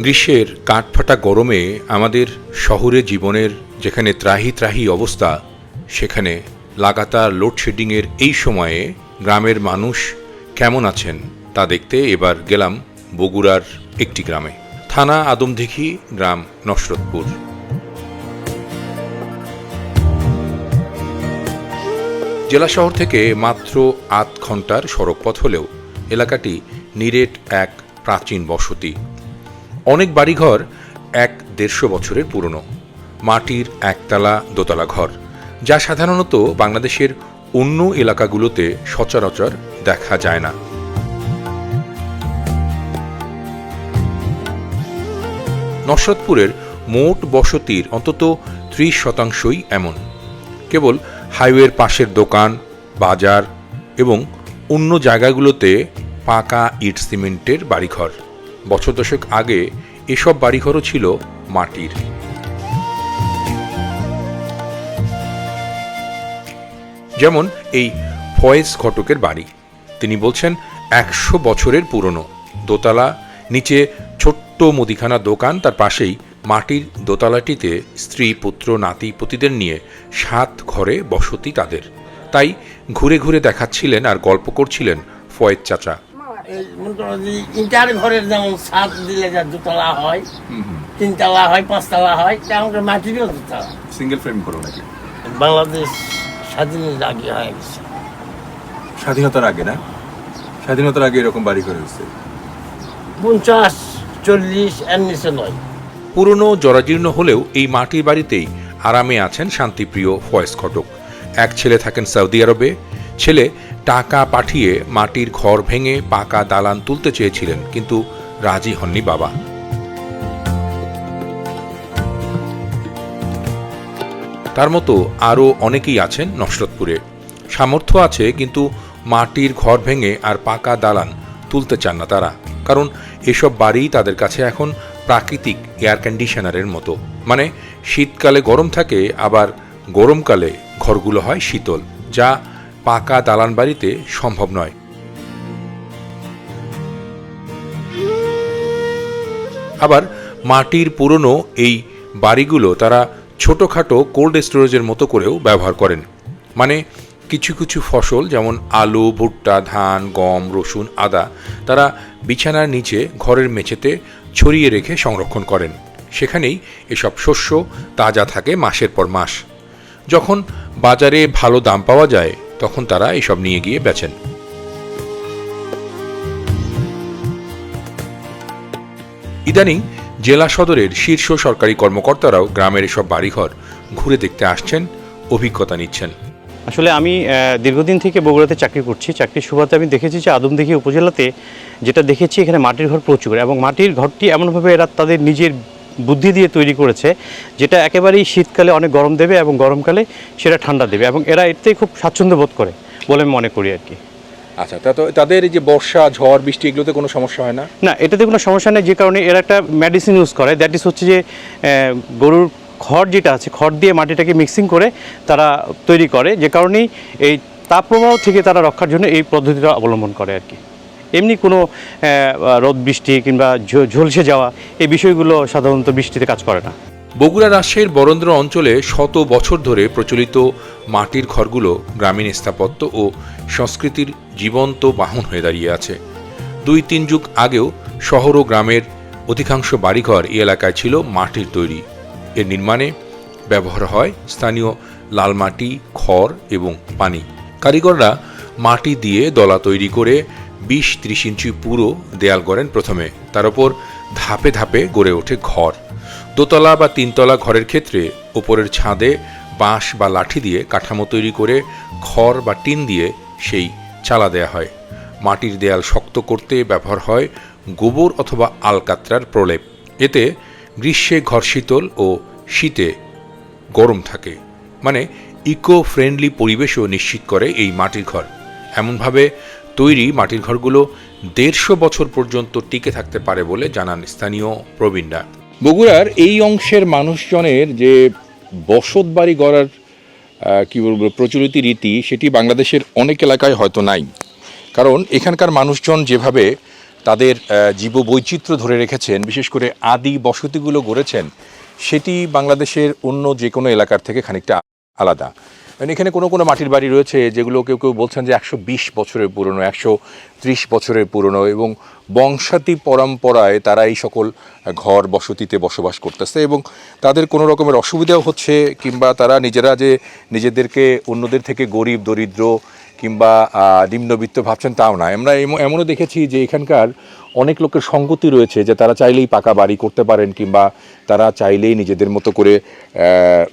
গ্রীষ্মের কাঠফাটা গরমে আমাদের শহরে জীবনের যেখানে ত্রাহি ত্রাহি অবস্থা, সেখানে লাগাতার লোডশেডিংয়ের এই সময়ে গ্রামের মানুষ কেমন আছেন তা দেখতে এবার গেলাম বগুড়ার একটি গ্রামে। থানা আদমদিঘি, গ্রাম নসরতপুর। জেলা শহর থেকে মাত্র আধ ঘণ্টার সড়কপথ হলেও এলাকাটি নিরেট এক প্রাচীন বসতি। অনেক বাড়িঘর এক দেড়শো বছরের পুরনো। মাটির একতলা দোতলা ঘর, যা সাধারণত বাংলাদেশের অন্য এলাকাগুলোতে সচরাচর দেখা যায় না। নসরতপুরের মোট বসতির অন্তত ত্রিশ শতাংশই এমন। কেবল হাইওয়ের পাশের দোকান, বাজার এবং অন্য জায়গাগুলোতে পাকা ইট সিমেন্টের বাড়িঘর। বছর দশেক আগে এসব বাড়িঘরও ছিল মাটির। যেমন এই ফয়েজ ঘটকের বাড়ি। তিনি বলছেন, একশো বছরের পুরনো। দোতলা, নিচে ছোট্ট মুদিখানা দোকান, তার পাশেই মাটির দোতলাটিতে স্ত্রী, পুত্র, নাতি, পুতিদের নিয়ে সাত ঘরে বসতি তাদের। তাই ঘুরে ঘুরে দেখাচ্ছিলেন আর গল্প করছিলেন ফয়েজ চাচা। এই ইন্টার ঘরের যেমন ছাদ দিলে যা দুতলা হয় তিনতলা হয় পাঁচতলা হয় তেমন করে মাটিরও দুতলা। সিঙ্গেল ফ্রেম করো নাকি? বাংলাদেশ স্বাধীনের আগে হয়ে গেছে। স্বাধীনতার আগে না? স্বাধীনতার আগে এরকম বাড়ি করে হচ্ছে পঞ্চাশ চল্লিশ এর নিচে নয়। পুরনো জরাজীর্ণ হলেও এই মাটির বাড়িতেই আরামে আছেন শান্তিপ্রিয় ফয়েজ ঘটক। এক ছেলে থাকেন সৌদি আরবে ছেলে টাকা পাঠিয়ে মাটির ঘর ভেঙে পাকা দালান তুলতে চেয়েছিলেন, কিন্তু রাজি হননি বাবা। তার মতো আরও অনেকেই আছেন নসরতপুরে। সামর্থ্য আছে, কিন্তু মাটির ঘর ভেঙে আর পাকা দালান তুলতে চান না তারা, কারণ এসব বাড়ি তাদের কাছে এখন প্রাকৃতিক এয়ার কন্ডিশনারের মতো। মানে শীতকালে গরম থাকে, আবার গরমকালে ঘরগুলো হয় শীতল, যা পাকা দালান বাড়িতে সম্ভব নয়। আবার মাটির পুরনো এই বাড়িগুলো তারা ছোটোখাটো কোল্ড স্টোরেজের মতো করেও ব্যবহার করেন। মানে কিছু কিছু ফসল যেমন আলু, ভুট্টা, ধান, গম, রসুন, আদা তারা বিছানার নিচে ঘরের মেঝেতে ছড়িয়ে রেখে সংরক্ষণ করেন। সেখানেই এসব শস্য তাজা থাকে মাসের পর মাস। যখন বাজারে ভালো দাম পাওয়া যায় তখন তারা এসব নিয়ে গিয়ে বেচেন। ইদানিং জেলা সদরের শীর্ষ সরকারি কর্মকর্তারাও গ্রামের এসব বাড়িঘর ঘুরে দেখতে আসছেন, অভিজ্ঞতা নিচ্ছেন। আসলে আমি দীর্ঘদিন থেকে বগুড়াতে চাকরি করছি। চাকরির সুবাদে আমি দেখেছি যে আদমদিঘি উপজেলাতে যেটা দেখেছি, এখানে মাটির ঘর প্রচুর এবং মাটির ঘরটি এমনভাবে এরা তাদের নিজের বুদ্ধি দিয়ে তৈরি করেছে যেটা একেবারেই শীতকালে অনেক গরম দেবে এবং গরমকালে সেটা ঠান্ডা দেবে এবং এরা এতে খুব স্বাচ্ছন্দ্য বোধ করে বলে আমি মনে করি আর কি। আচ্ছা তা তো তাদের এই যে বর্ষা ঝড় বৃষ্টি এগুলোতে কোনো সমস্যা হয় না? না এটাতে কোনো সমস্যা নেই যে কারণে এরা একটা মেডিসিন ইউজ করে দ্যাট ইজ হচ্ছে যে গরুর খড় যেটা আছে খড় দিয়ে মাটিটাকে মিক্সিং করে তারা তৈরি করে যে কারণেই এই তাপপ্রবাহ থেকে তারা রক্ষার জন্য এই পদ্ধতিটা অবলম্বন করে আর কি। এমনি কোনো রোদ, বৃষ্টি কিংবা ঝলসে যাওয়া এই বিষয়গুলো সাধারণত বৃষ্টিতে কাজ করে না। বগুড়া রাজশাহীর বরেন্দ্র অঞ্চলে শত বছর ধরে প্রচলিত মাটির ঘরগুলো গ্রামীণ স্থাপত্য ও সংস্কৃতির জীবন্ত বাহন হয়ে দাঁড়িয়ে আছে। দুই তিন যুগ আগেও শহর ও গ্রামের অধিকাংশ বাড়িঘর এই এলাকায় ছিল মাটির তৈরি। এর নির্মাণে ব্যবহার হয় স্থানীয় লাল মাটি খড় এবং পানি। কারিগররা মাটি দিয়ে দলা তৈরি করে বিশ ত্রিশ ইঞ্চি পুরো দেয়াল গড়েন প্রথমে। তার ওপর ধাপে ধাপে গড়ে ওঠে ঘর। দোতলা বা তিনতলা ঘরের ক্ষেত্রে ওপরের ছাদে বাঁশ বা লাঠি দিয়ে কাঠামো তৈরি করে খড় বা টিন দিয়ে সেই চালা দেয়া হয়। মাটির দেয়াল শক্ত করতে ব্যবহার হয় গোবর অথবা আলকাত্রার প্রলেপ। এতে গ্রীষ্মে ঘর শীতল ও শীতে গরম থাকে। মানে ইকো ফ্রেন্ডলি পরিবেশও নিশ্চিত করে এই মাটির ঘর। এমনভাবে তৈরি মাটির ঘরগুলো দেড়শো বছর পর্যন্ত টিকে থাকতে পারে বলে জানান স্থানীয় প্রবীণরা। বগুড়ার এই অংশের মানুষজনের যে বসত বাড়ি গড়ার কি বলব, প্রচলিত রীতি, সেটি বাংলাদেশের অনেক এলাকায় হয়তো নাই। কারণ এখানকার মানুষজন যেভাবে তাদের জীব বৈচিত্র্য ধরে রেখেছেন, বিশেষ করে আদি বসতিগুলো গড়েছেন, সেটি বাংলাদেশের অন্য যে কোনো এলাকার থেকে খানিকটা আলাদা। মানে এখানে কোনো কোনো মাটির বাড়ি রয়েছে যেগুলো কেউ কেউ বলছেন যে একশো বিশ বছরের পুরনো, একশো ত্রিশ বছরের পুরনো এবং বংশাতি পরম্পরায় তারা এই সকল ঘর বসতিতে বসবাস করতেছে এবং তাদের কোনো রকমের অসুবিধাও হচ্ছে কিংবা তারা নিজেরা যে নিজেদেরকে অন্যদের থেকে গরিব, দরিদ্র কিংবা নিম্নবিত্ত ভাবছেন তাও না। আমরা এম- এমনও দেখেছি যে এখানকার অনেক লোকের সঙ্গতি রয়েছে যে তারা চাইলেই পাকা বাড়ি করতে পারেন কিংবা তারা চাইলেই নিজেদের মতো করে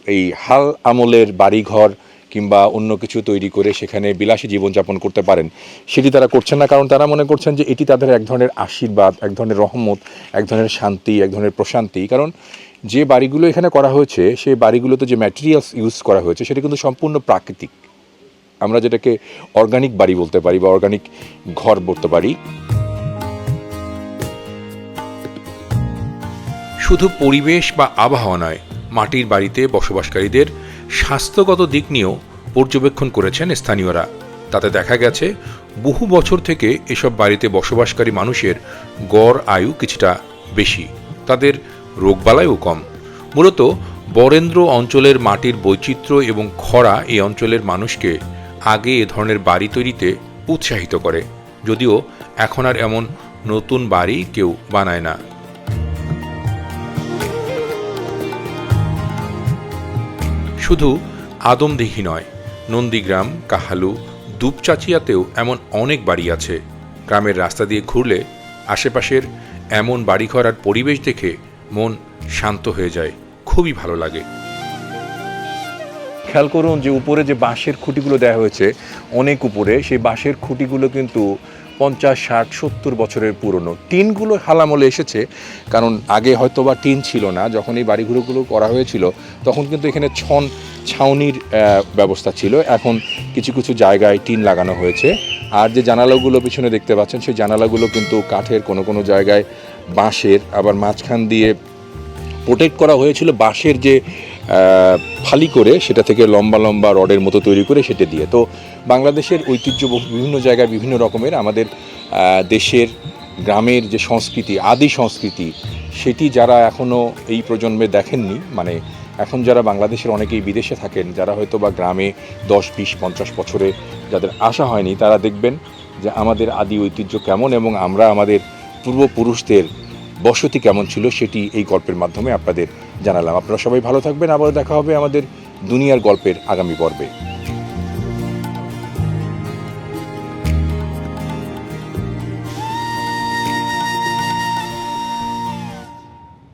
এই হাল আমলের বাড়িঘর কিংবা অন্য কিছু তৈরি করে সেখানে বিলাসী জীবনযাপন করতে পারেন, সেটি তারা করছেন না। কারণ তারা মনে করছেন যে এটি তাদের এক ধরনের আশীর্বাদ, এক ধরনের রহমত, এক ধরনের শান্তি, এক ধরনের প্রশান্তি। কারণ যে বাড়িগুলো এখানে করা হয়েছে, সেই বাড়িগুলোতে যে ম্যাটেরিয়ালস ইউজ করা হয়েছে, সেটা কিন্তু সম্পূর্ণ প্রাকৃতিক। আমরা যেটাকে অর্গানিক বাড়ি বলতে পারি বা অর্গানিক ঘর বলতে পারি। শুধু পরিবেশ বা আবহাওয়া নয়, মাটির বাড়িতে বসবাসকারীদের স্বাস্থ্যগত দিক নিয়েও পর্যবেক্ষণ করেছেন স্থানীয়রা। তাতে দেখা গেছে, বহু বছর থেকে এসব বাড়িতে বসবাসকারী মানুষের গড় আয়ু কিছুটা বেশি। তাদের রোগবালাইও কম। মূলত বরেন্দ্র অঞ্চলের মাটির বৈচিত্র্য এবং খরা এই অঞ্চলের মানুষকে আগে এ ধরনের বাড়ি তৈরিতে উৎসাহিত করে। যদিও এখন আর এমন নতুন বাড়ি কেউ বানায় না। শুধু আদমদিঘি নয়, নন্দীগ্রাম, কাহালু, দুপচাচিয়াতেও এমন অনেক বাড়ি আছে। গ্রামের রাস্তা দিয়ে ঘুরলে আশেপাশের এমন বাড়িঘর আর পরিবেশ দেখে মন শান্ত হয়ে যায়, খুবই ভালো লাগে। খেয়াল করুন যে উপরে যে বাঁশের খুঁটিগুলো দেওয়া হয়েছে, অনেক উপরে, সেই বাঁশের খুঁটিগুলো কিন্তু পঞ্চাশ, ষাট, সত্তর বছরের পুরনো। টিনগুলো হালামলে এসেছে, কারণ আগে হয়তো বা টিন ছিল না। যখন এই বাড়িঘরগুলো করা হয়েছিল, তখন কিন্তু এখানে ছন ছাউনির ব্যবস্থা ছিল। এখন কিছু কিছু জায়গায় টিন লাগানো হয়েছে। আর যে জানালাগুলো পিছনে দেখতে পাচ্ছেন, সেই জানালাগুলো কিন্তু কাঠের কোনো কোনো জায়গায় বাঁশের, আবার মাঝখান দিয়ে প্রোটেক্ট করা হয়েছিল বাঁশের যে ফালি করে সেটা থেকে লম্বা লম্বা রডের মতো তৈরি করে সেটা দিয়ে। তো বাংলাদেশের ঐতিহ্য বিভিন্ন জায়গায় বিভিন্ন রকমের আমাদের দেশের গ্রামের যে সংস্কৃতি, আদি সংস্কৃতি, সেটি যারা এখনও এই প্রজন্মে দেখেননি মানে এখন যারা বাংলাদেশের অনেকেই বিদেশে থাকেন, যারা হয়তো বা গ্রামে দশ, বিশ, পঞ্চাশ বছরে যাদের আসা হয়নি, তারা দেখবেন যে আমাদের আদি ঐতিহ্য কেমন এবং আমরা আমাদের পূর্বপুরুষদের বসতি কেমন ছিল, সেটি এই গল্পের মাধ্যমে আপনাদের জানালাম। আপনারা সবাই ভালো থাকবেন। আবার দেখা হবে আমাদের দুনিয়ার গল্পের আগামী পর্বে।